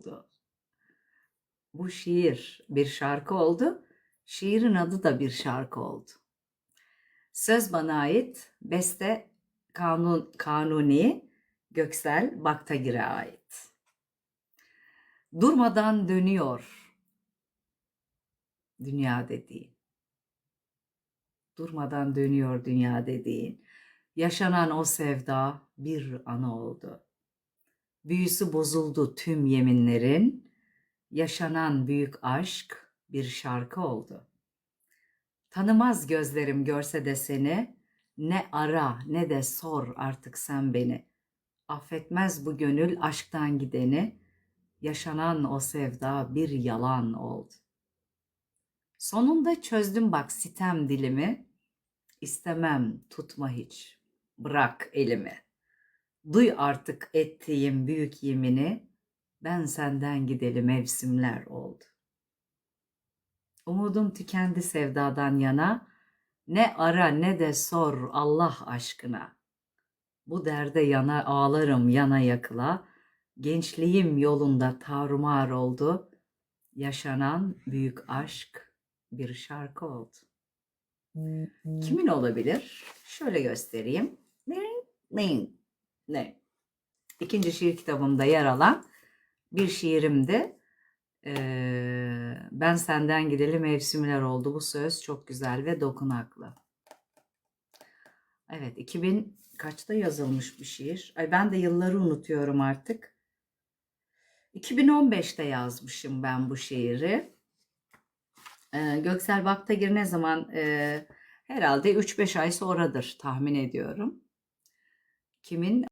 oldu. Bu şiir bir şarkı oldu. Şiirin adı da bir şarkı oldu. Söz bana ait, beste kanun, Kanuni, Göksel Baktagir'e ait. Durmadan dönüyor dünya dediğin. Durmadan dönüyor dünya dediğin. Yaşanan o sevda bir ana oldu. Büyüsü bozuldu tüm yeminlerin. Yaşanan büyük aşk bir şarkı oldu. Tanımaz gözlerim görse de seni, ne ara ne de sor artık sen beni. Affetmez bu gönül aşktan gideni, yaşanan o sevda bir yalan oldu. Sonunda çözdüm bak sitem dilimi, istemem tutma hiç, bırak elimi. Duy artık ettiğim büyük yemini, ben senden gideli mevsimler oldu. Umudum tükendi sevdadan yana, ne ara ne de sor Allah aşkına. Bu derde yana ağlarım yana yakıla, gençliğim yolunda tarumar oldu, yaşanan büyük aşk bir şarkı oldu. Kimin olabilir? Şöyle göstereyim. Ne? Ne? Ne? İkinci şiir kitabımda yer alan bir şiirimdi. Ee, ben senden gideli mevsimler oldu. Bu söz çok güzel ve dokunaklı. Evet 2000 kaçta yazılmış bir şiir? Ay ben de yılları unutuyorum artık. 2015'te yazmışım ben bu şiiri. Ee, Göksel Baktagir ne zaman e, herhalde 3-5 ay sonradır tahmin ediyorum. Kimin